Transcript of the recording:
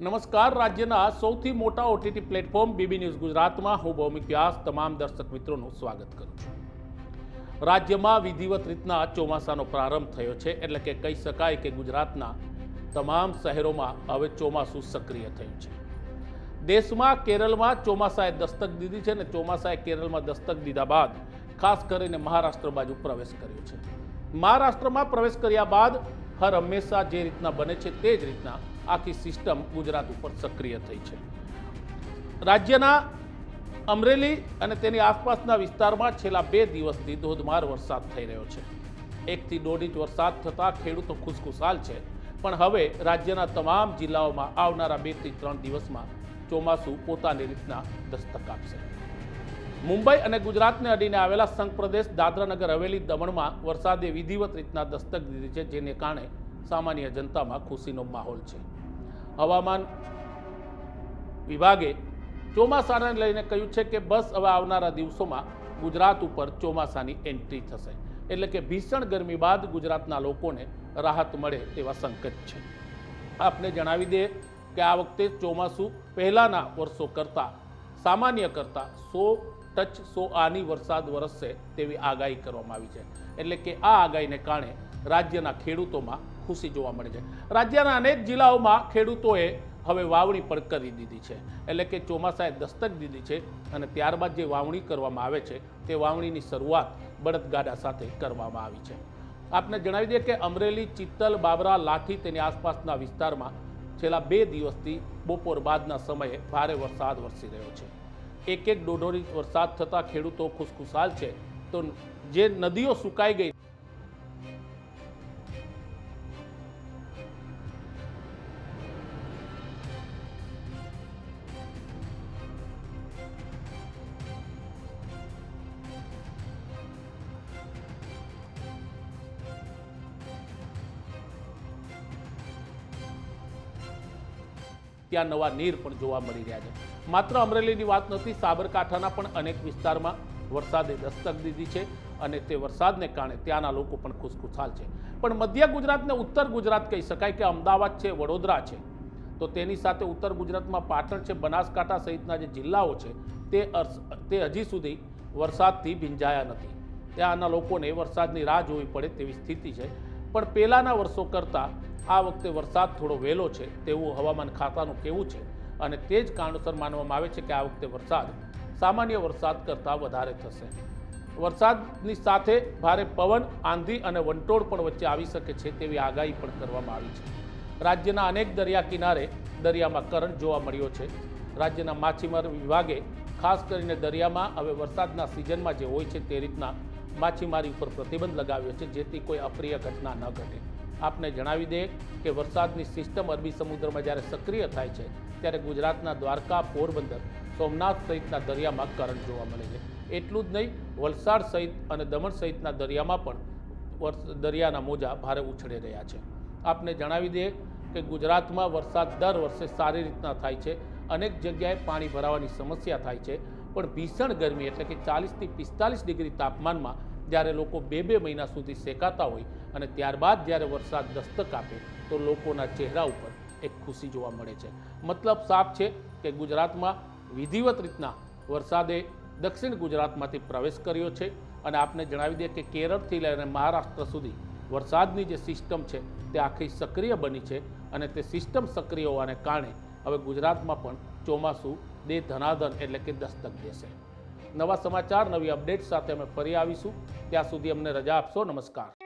નમસ્કાર. રાજ્યના સૌથી મોટા ઓટીટી પ્લેટફોર્મ બીબી ન્યૂઝ ગુજરાતમાં હું ભૌમિક વ્યાસ. તમામ દર્શક મિત્રોનું સ્વાગત કરું છું. રાજ્યમાં વિધિવત રીતના ચોમાસાનો પ્રારંભ થયો છે. એટલે કે કહી શકાય કે ગુજરાતના તમામ શહેરોમાં હવે ચોમાસું સક્રિય થયું છે. દેશમાં કેરળમાં ચોમાસાએ દસ્તક દીધી છે અને ચોમાસાએ કેરળમાં દસ્તક દીધા બાદ ખાસ કરીને મહારાષ્ટ્ર બાજુ પ્રવેશ કર્યો છે. મહારાષ્ટ્રમાં પ્રવેશ કર્યા બાદ હર હંમેશા જે રીતના બને છે તે જ રીતના આખી સિસ્ટમ ગુજરાત ઉપર સક્રિય થઈ છે. રાજ્યના અમરેલી અને તેની આસપાસના વિસ્તારમાં છેલ્લા બે દિવસથી ધોધમાર વરસાદ થઈ રહ્યો છે. એકથી દોઢ ઇંચ વરસાદ થતાં ખેડૂતો ખુશખુશાલ છે. પણ હવે રાજ્યના તમામ જિલ્લાઓમાં આવનારા બેથી ત્રણ દિવસમાં ચોમાસું પોતાની રીતના દસ્તક આપશે. મુંબઈ અને ગુજરાતને અડીને આવેલા સંઘ પ્રદેશ દાદરાનગર હવેલી દમણમાં વરસાદે વિધિવત રીતના દસ્તક દીધી છે, જેને કારણે સામાન્ય જનતામાં ખુશીનો માહોલ છે. હવામાન વિભાગે ચોમાસાને લઈને કહ્યું છે કે બસ હવે આવનારા દિવસોમાં ગુજરાત ઉપર ચોમાસાની એન્ટ્રી થશે. એટલે કે ભીષણ ગરમી બાદ ગુજરાતના લોકોને રાહત મળે તેવા સંકેત છે. આપને જણાવી દઈએ કે આ વખતે ચોમાસું પહેલાંના વર્ષો કરતાં સામાન્ય કરતાં સો ટચ સો આની વરસાદ વરસશે તેવી આગાહી કરવામાં આવી છે. એટલે કે આ આગાહીને કારણે રાજ્યના ખેડૂતોમાં ખુશી જોવા મળે છે. રાજ્યના અનેક જિલ્લાઓમાં ખેડૂતોએ હવે વાવણી પણ કરી દીધી છે. એટલે કે ચોમાસાએ દસ્તક દીધી છે અને ત્યારબાદ જે વાવણી કરવામાં આવે છે, તે વાવણીની શરૂઆત બળદગાડા સાથે કરવામાં આવી છે. આપને જણાવી દઈએ કે અમરેલી, ચિત્તલ, બાબરા, લાઠી તેની આસપાસના વિસ્તારમાં છેલ્લા બે દિવસથી બપોર બાદના સમયે ભારે વરસાદ વરસી રહ્યો છે. એક એક દોઢો વરસાદ થતાં ખેડૂતો ખુશખુશાલ છે. તો જે નદીઓ સુકાઈ ગઈ ત્યાં નવા નીર પણ જોવા મળી રહ્યા છે. માત્ર અમરેલીની વાત નથી, સાબરકાંઠાના પણ અનેક વિસ્તારમાં વરસાદે દસ્તક દીધી છે અને તે વરસાદને કારણે ત્યાંના લોકો પણ ખુશખુશાલ છે. પણ મધ્ય ગુજરાતને ઉત્તર ગુજરાત કહી શકાય કે અમદાવાદ છે, વડોદરા છે, તો તેની સાથે ઉત્તર ગુજરાતમાં પાટણ છે, બનાસકાંઠા સહિતના જે જિલ્લાઓ છે, તે તે હજી સુધી વરસાદથી ભીંજાયા નથી. ત્યાંના લોકોને વરસાદની રાહ જોવી પડે તેવી સ્થિતિ છે. પણ પહેલાંના વર્ષો કરતાં આ વખતે વરસાદ થોડો વહેલો છે. તેવું હવામાન ખાતાનું કહેવું છે અને તે જ કારણોસર માનવામાં આવે છે કે આ વખતે વરસાદ સામાન્ય વરસાદ કરતાં વધારે થશે. વરસાદની સાથે ભારે પવન, આંધી અને વંટોળ પણ વચ્ચે આવી શકે છે તેવી આગાહી પણ કરવામાં આવી છે. રાજ્યના અનેક દરિયા કિનારે દરિયામાં કરંટ જોવા મળ્યો છે. રાજ્યના માછીમાર વિભાગે ખાસ કરીને દરિયામાં હવે વરસાદના સિઝનમાં જે હોય છે તે રીતના માછીમારી ઉપર પ્રતિબંધ લગાવ્યો છે, જેથી કોઈ અપ્રિય ઘટના ન ઘટે. આપને જણાવી દઈએ કે વરસાદની સિસ્ટમ અરબી સમુદ્રમાં જ્યારે સક્રિય થાય છે, ત્યારે ગુજરાતના દ્વારકા, પોરબંદર, સોમનાથ સહિતના દરિયામાં કરંટ જોવા મળે છે. એટલું જ નહીં, વલસાડ સહિત અને દમણ સહિતના દરિયામાં પણ દરિયાના મોજા ભારે ઉછળી રહ્યા છે. આપને જણાવી દઈએ કે ગુજરાતમાં વરસાદ દર વર્ષે સારી રીતના થાય છે, અનેક જગ્યાએ પાણી ભરાવાની સમસ્યા થાય છે પણ ભીષણ ગરમી એટલે કે ચાલીસથી પિસ્તાલીસ ડિગ્રી તાપમાનમાં જ્યારે લોકો બે બે મહિના સુધી શેકાતા હોય અને ત્યારબાદ જ્યારે વરસાદ દસ્તક આપે તો લોકોના ચહેરા ઉપર એક ખુશી જોવા મળે છે. મતલબ સાફ છે કે ગુજરાતમાં વિધિવત રીતના વરસાદે દક્ષિણ ગુજરાતમાંથી પ્રવેશ કર્યો છે અને આપને જણાવી દઈએ કે કેરળથી લઈને મહારાષ્ટ્ર સુધી વરસાદની જે સિસ્ટમ છે તે આખી સક્રિય બની છે અને તે સિસ્ટમ સક્રિય હોવાને કારણે હવે ગુજરાતમાં પણ ચોમાસું દે ધનાધન એટલે કે દસ્તક દેશે. નવા સમાચાર, નવી અપડેટ સાથે અમે ફરી આવીશું. ત્યાં સુધી અમને રજા આપશો. નમસ્કાર.